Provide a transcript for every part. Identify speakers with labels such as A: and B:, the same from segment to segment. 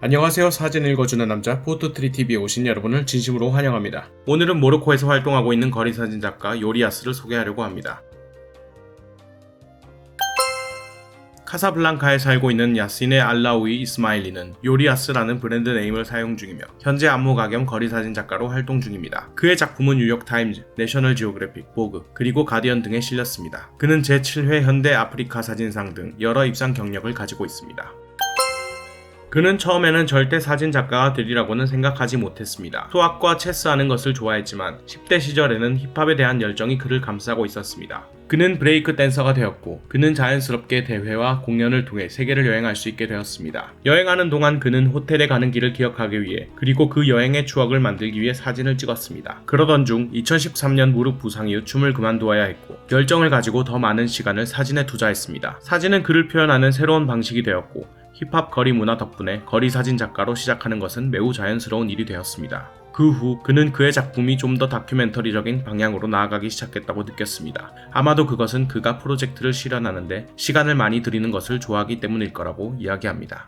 A: 안녕하세요. 사진 읽어주는 남자 포토트리 TV에 오신 여러분을 진심으로 환영합니다. 오늘은 모로코에서 활동하고 있는 거리 사진 작가 요리아스를 소개하려고 합니다. 카사블랑카에 살고 있는 야시네 알라우이 이스마일리는 요리아스라는 브랜드 네임을 사용 중이며 현재 안무가 겸 거리사진 작가로 활동 중입니다. 그의 작품은 뉴욕타임즈, 내셔널 지오그래픽, 보그, 그리고 가디언 등에 실렸습니다. 그는 제7회 현대 아프리카 사진상 등 여러 입상 경력을 가지고 있습니다. 그는 처음에는 절대 사진 작가가 되리라고는 생각하지 못했습니다. 수학과 체스하는 것을 좋아했지만 10대 시절에는 힙합에 대한 열정이 그를 감싸고 있었습니다. 그는 브레이크 댄서가 되었고 그는 자연스럽게 대회와 공연을 통해 세계를 여행할 수 있게 되었습니다. 여행하는 동안 그는 호텔에 가는 길을 기억하기 위해 그리고 그 여행의 추억을 만들기 위해 사진을 찍었습니다. 그러던 중 2013년 무릎 부상 이후 춤을 그만두어야 했고 열정을 가지고 더 많은 시간을 사진에 투자했습니다. 사진은 그를 표현하는 새로운 방식이 되었고 힙합 거리 문화 덕분에 거리 사진 작가로 시작하는 것은 매우 자연스러운 일이 되었습니다. 그 후 그는 그의 작품이 좀 더 다큐멘터리적인 방향으로 나아가기 시작했다고 느꼈습니다. 아마도 그것은 그가 프로젝트를 실현하는데 시간을 많이 들이는 것을 좋아하기 때문일 거라고 이야기합니다.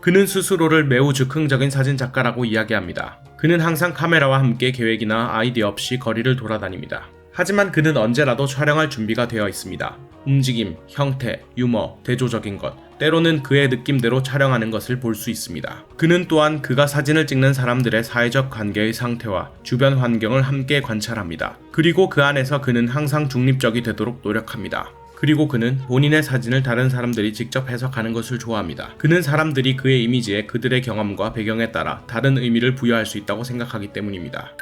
A: 그는 스스로를 매우 즉흥적인 사진 작가라고 이야기합니다. 그는 항상 카메라와 함께 계획이나 아이디어 없이 거리를 돌아다닙니다. 하지만 그는 언제라도 촬영할 준비가 되어 있습니다. 움직임, 형태, 유머, 대조적인 것, 때로는 그의 느낌대로 촬영하는 것을 볼 수 있습니다. 그는 또한 그가 사진을 찍는 사람들의 사회적 관계의 상태와 주변 환경을 함께 관찰합니다. 그리고 그 안에서 그는 항상 중립적이 되도록 노력합니다. 그리고 그는 본인의 사진을 다른 사람들이 직접 해석하는 것을 좋아합니다. 그는 사람들이 그의 이미지에 그들의 경험과 배경에 따라 다른 의미를 부여할 수 있다고 생각하기 때문입니다.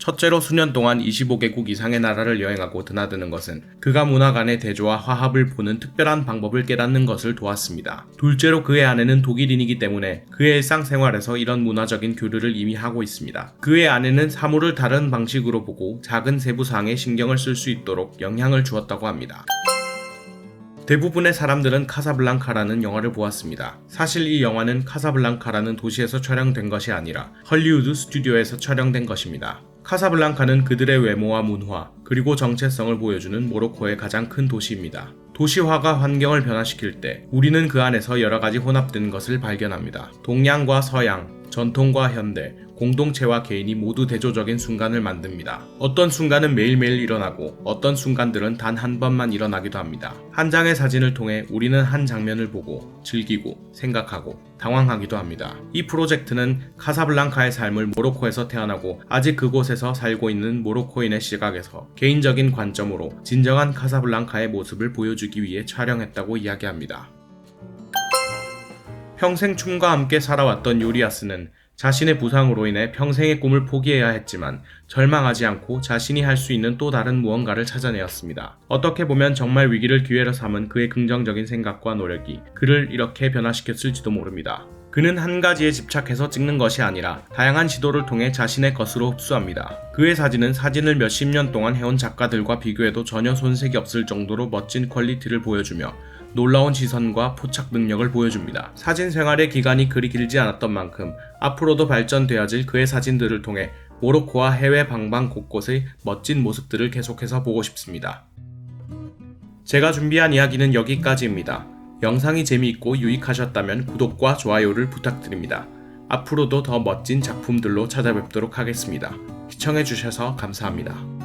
A: 첫째로 수년 동안 25개국 이상의 나라를 여행하고 드나드는 것은 그가 문화 간의 대조와 화합을 보는 특별한 방법을 깨닫는 것을 도왔습니다. 둘째로 그의 아내는 독일인이기 때문에 그의 일상생활에서 이런 문화적인 교류를 이미 하고 있습니다. 그의 아내는 사물을 다른 방식으로 보고 작은 세부사항에 신경을 쓸 수 있도록 영향을 주었다고 합니다. 대부분의 사람들은 카사블랑카라는 영화를 보았습니다. 사실 이 영화는 카사블랑카라는 도시에서 촬영된 것이 아니라 헐리우드 스튜디오에서 촬영된 것입니다. 카사블랑카는 그들의 외모와 문화, 그리고 정체성을 보여주는 모로코의 가장 큰 도시입니다. 도시화가 환경을 변화시킬 때 우리는 그 안에서 여러 가지 혼합된 것을 발견합니다. 동양과 서양, 전통과 현대, 공동체와 개인이 모두 대조적인 순간을 만듭니다. 어떤 순간은 매일매일 일어나고 어떤 순간들은 단 한 번만 일어나기도 합니다. 한 장의 사진을 통해 우리는 한 장면을 보고 즐기고 생각하고 당황하기도 합니다. 이 프로젝트는 카사블랑카의 삶을 모로코에서 태어나고 아직 그곳에서 살고 있는 모로코인의 시각에서 개인적인 관점으로 진정한 카사블랑카의 모습을 보여주기 위해 촬영했다고 이야기합니다. 평생 춤과 함께 살아왔던 요리아스는 자신의 부상으로 인해 평생의 꿈을 포기해야 했지만 절망하지 않고 자신이 할 수 있는 또 다른 무언가를 찾아내었습니다. 어떻게 보면 정말 위기를 기회로 삼은 그의 긍정적인 생각과 노력이 그를 이렇게 변화시켰을지도 모릅니다. 그는 한 가지에 집착해서 찍는 것이 아니라 다양한 시도를 통해 자신의 것으로 흡수합니다. 그의 사진은 사진을 몇십 년 동안 해온 작가들과 비교해도 전혀 손색이 없을 정도로 멋진 퀄리티를 보여주며 놀라운 시선과 포착 능력을 보여줍니다. 사진 생활의 기간이 그리 길지 않았던 만큼 앞으로도 발전되어질 그의 사진들을 통해 모로코와 해외 방방 곳곳의 멋진 모습들을 계속해서 보고 싶습니다. 제가 준비한 이야기는 여기까지입니다. 영상이 재미있고 유익하셨다면 구독과 좋아요를 부탁드립니다. 앞으로도 더 멋진 작품들로 찾아뵙도록 하겠습니다. 시청해주셔서 감사합니다.